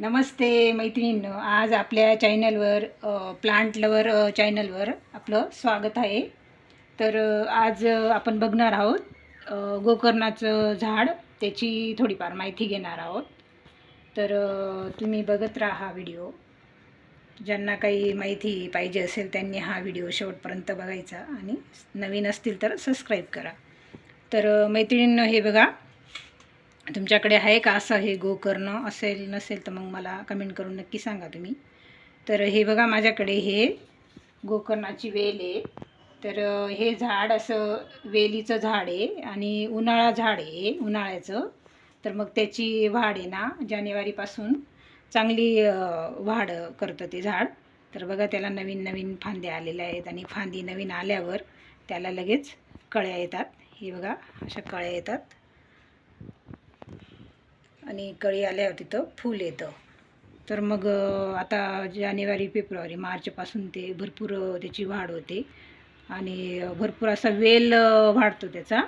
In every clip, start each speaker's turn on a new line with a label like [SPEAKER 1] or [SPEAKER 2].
[SPEAKER 1] नमस्ते मैत्रिणींनो आज आपल्या चॅनलवर प्लांट लवर चॅनलवर आपलं स्वागत आहे. तर आज आपण बघणार आहोत गोकर्णाचं झाड. त्याची थोडीफार माहिती घेणार आहोत. तर तुम्ही बघत राहा हा व्हिडिओ. ज्यांना काही माहिती पाहिजे असेल त्यांनी हा व्हिडिओ शेवटपर्यंत बघायचा. आणि नवीन असतील तर सबस्क्राईब करा. तर अ, मैत्रिणींनो हे बघा. तुमच्याकडे आहे का असं हे गोकर्ण असेल नसेल तर मग मला कमेंट करून नक्की सांगा तुम्ही. तर हे बघा माझ्याकडे हे गोकर्णाची वेल आहे. तर हे झाड असं वेलीचं झाड आहे आणि उन्हाळा झाड आहे उन्हाळ्याचं. तर मग त्याची वाढ आहे ना जानेवारीपासून चांगली वाढ करतं ते झाड. तर बघा त्याला नवीन नवीन फांद्या आलेल्या आहेत आणि फांदी नवीन आल्यावर त्याला लगेच कळ्या येतात. हे बघा अशा कळ्या येतात. आणि कळी आल्यावर तिथं फूल येतं. तर मग आता जानेवारी फेब्रुवारी मार्चपासून ते भरपूर त्याची वाढ होते. आणि भरपूर असा वेल वाढतो त्याचा.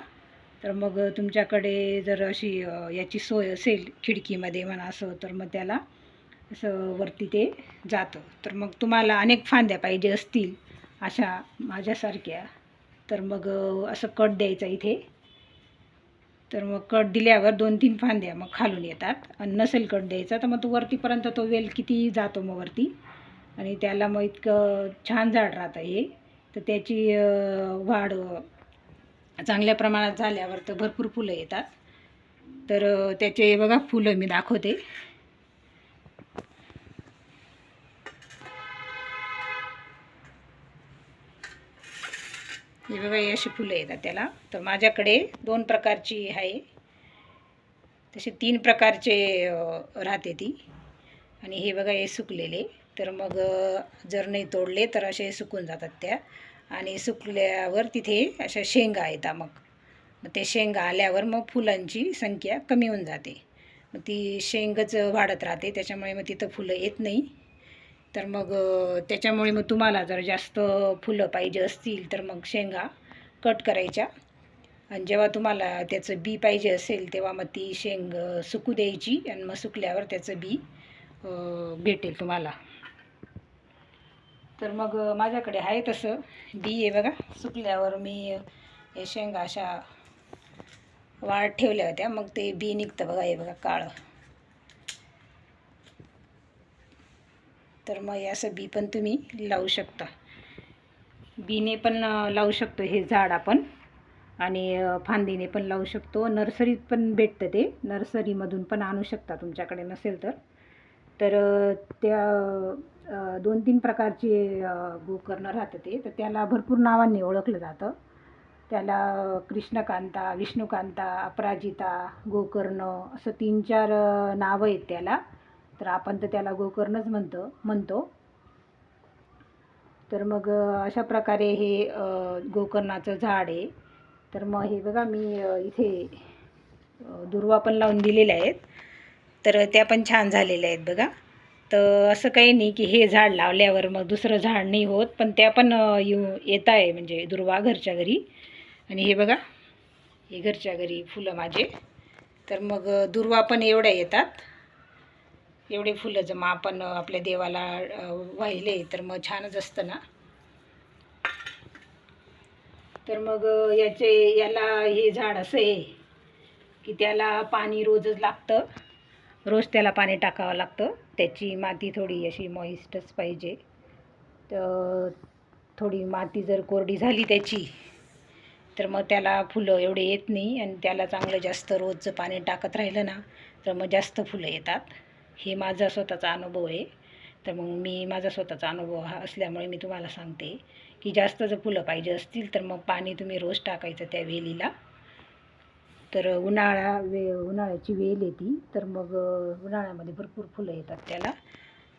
[SPEAKER 1] तर मग तुमच्याकडे जर अशी याची सोय असेल खिडकीमध्ये म्हणा असं तर मग त्याला असं वरती ते जातं. तर मग तुम्हाला अनेक फांद्या पाहिजे असतील अशा माझ्यासारख्या. तर मग असं कट द्यायचा इथे. तर मग कट दिल्यावर दोन तीन फांद्या मग खालून येतात. आणि नसेल कट द्यायचा तर मग तो वरतीपर्यंत तो वेल किती जातो मग वरती? आणि त्याला मग इतकं छान झाड राहतं हे. तर त्याची वाढ चांगल्या प्रमाणात झाल्यावर तर भरपूर फुलं येतात. तर त्याचे बघा फुलं मी दाखवते. हे बघा हे अशी फुलं येतात त्याला. तर माझ्याकडे दोन प्रकारची आहे. तसे तीन प्रकारचे राहते ती. आणि हे बघा हे सुकलेले. तर मग जर नाही तोडले तर असे सुकून जातात त्या. आणि सुकल्यावर तिथे अशा शेंगा येतात मग मग ते शेंगा आल्यावर मग फुलांची संख्या कमी होऊन जाते. मग ती शेंगच वाढत राहते त्याच्यामुळे मग तिथं फुलं येत नाही. तर मग त्याच्यामुळे मग तुम्हाला जर जास्त फुलं पाहिजे असतील तर मग शेंगा कट करायच्या. आणि जेव्हा तुम्हाला त्याचं बी पाहिजे असेल तेव्हा मग ती शेंग सुकू द्यायची आणि मग सुकल्यावर त्याचं बी भेटेल तुम्हाला. तर मग माझ्याकडे आहे तसं. बी आहे बघा सुकल्यावर मी हे शेंगा अशा वाढ ठेवल्या होत्या. मग ते बी निघतं बघा हे बघा काळं. तर मग हे असं बी पण तुम्ही लावू शकता. बीने पण लावू शकतो हे झाड आपण. आणि फांदीने पण लावू शकतो. नर्सरीत पण भेटतं ते. नर्सरीमधून पण आणू शकता तुमच्याकडे नसेल तर. तर त्या दोन तीन प्रकारचे गोकर्ण राहतं ते. तर त्याला भरपूर नावांनी ओळखलं जातं. त्याला कृष्णकांता विष्णुकांता अपराजिता गोकर्ण असं तीन चार नावं आहेत त्याला. तर आपण तर त्याला गोकर्णच म्हणतो म्हणतो. तर मग अशा प्रकारे हे गोकर्णाचं झाड आहे. तर मग हे बघा मी इथे दुर्वा पण लावून दिलेल्या आहेत. तर त्या पण छान झालेल्या आहेत बघा. तर असं काही नाही की हे झाड लावल्यावर मग दुसरं झाड नाही होत पण त्या पण येऊ येत आहे म्हणजे दुर्वा घरच्या घरी. आणि हे बघा हे घरच्या घरी फुलं माझे. तर मग दुर्वा पण एवढ्या येतात. एवढे फुलं जर मग आपण आपल्या देवाला वाहिले तर मग छानच असतं ना. तर मग याचे याला हे झाड असं आहे की त्याला पाणी रोजच लागतं. रोज त्याला पाणी टाकावं लागतं. त्याची माती थोडी अशी मॉइस्टच पाहिजे. तर थोडी माती जर कोरडी झाली त्याची तर मग त्याला फुलं एवढे येत नाही आणि त्याला चांगलं जास्त रोजचं पाणी टाकत राहिलं ना तर मग जास्त फुलं येतात. हे माझा स्वतःचा अनुभव आहे. तर मग मी माझा स्वतःचा अनुभव हा असल्यामुळे मी तुम्हाला सांगते की जास्त जर फुलं पाहिजे असतील तर मग पाणी तुम्ही रोज टाकायचं त्या वेलीला. तर उन्हाळा वे उन्हाळ्याची वेल येते तर मग उन्हाळ्यामध्ये भरपूर फुलं येतात त्याला.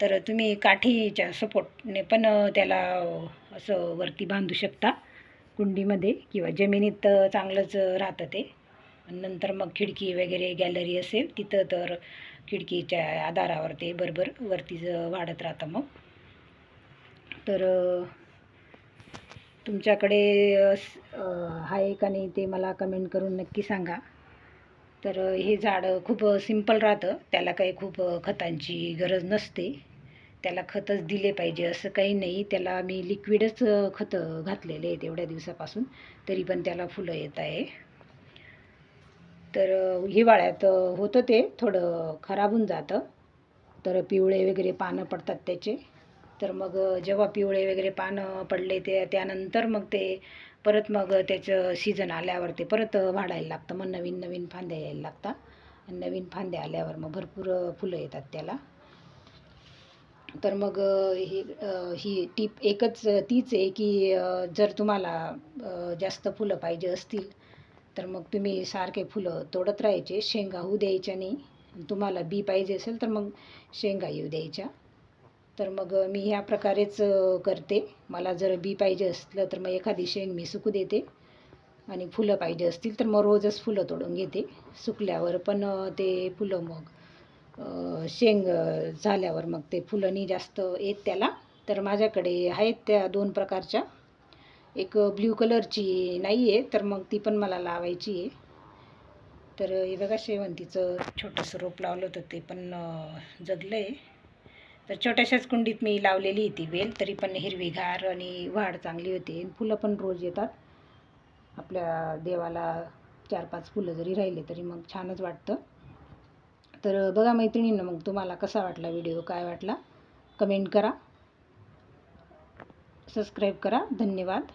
[SPEAKER 1] तर तुम्ही काठीच्या सपोर्टने पण त्याला असं वरती बांधू शकता. कुंडीमध्ये किंवा जमिनीत चांगलंच राहतं ते. नंतर मग खिडकी वगैरे गॅलरी असेल तिथं तर खिडकीच्या आधारावर ते बरोबर वरती वाढत राहतं मग. तर तुमच्याकडे आहे का नाही ते मला कमेंट करून नक्की सांगा. तर हे झाड खूप सिंपल राहतं. त्याला काही खूप खतांची गरज नसते. त्याला खतच दिले पाहिजे. असं काही नाही. त्याला मी लिक्विडच खतं घातलेले आहेत एवढ्या दिवसापासून. तरी पण त्याला फुलं येत आहे. तर हिवाळ्यात होतं ते. थोडं खराब होऊन जातं. तर पिवळे वगैरे पानं पडतात त्याचे. तर मग जेव्हा पिवळे वगैरे पानं पडले ते त्यानंतर मग ते परत मग त्याचं सीझन आल्यावर ते परत वाढायला लागतं. मग नवीन नवीन फांद्या यायला लागतात. नवीन फांद्या आल्यावर मग भरपूर फुलं येतात त्याला. तर मग ही ही टीप एकच तीच आहे की जर तुम्हाला जास्त फुलं पाहिजे असतील तर मग तुम्ही सारखे फुलं तोडत राहायचे शेंगा होऊ द्यायच्या नाही. तुम्हाला बी पाहिजे असेल तर मग शेंगा येऊ द्यायच्या. तर मग मी ह्या प्रकारेच करते. मला जर बी पाहिजे असलं तर मग एखादी शेंग मी सुकू देते. आणि फुलं पाहिजे असतील तर मग रोजच फुलं तोडून घेते. सुकल्यावर पण ते फुलं मग शेंग झाल्यावर मग ते फुलं नाही जास्त येत त्याला. तर माझ्याकडे आहेत त्या दोन प्रकारच्या. एक ब्ल्यू कलरची नाही आहे तर मग ती पण मला लावायची आहे. तर हे बघा शेवंतीचं छोटंसं रोप लावलं होतं ते पण जगलं आहे तर छोट्याशाच कुंडीत मी लावलेली आहे ती वेल तरी पण हिरवीगार आणि वाढ चांगली होते. फुलं पण रोज येतात. आपल्या देवाला चार पाच फुलं जरी राहिले तरी मग छानच वाटतं. तर बघा मैत्रिणींना मग तुम्हाला कसा वाटला व्हिडिओ काय वाटला? कमेंट करा. सबस्क्राईब करा. धन्यवाद.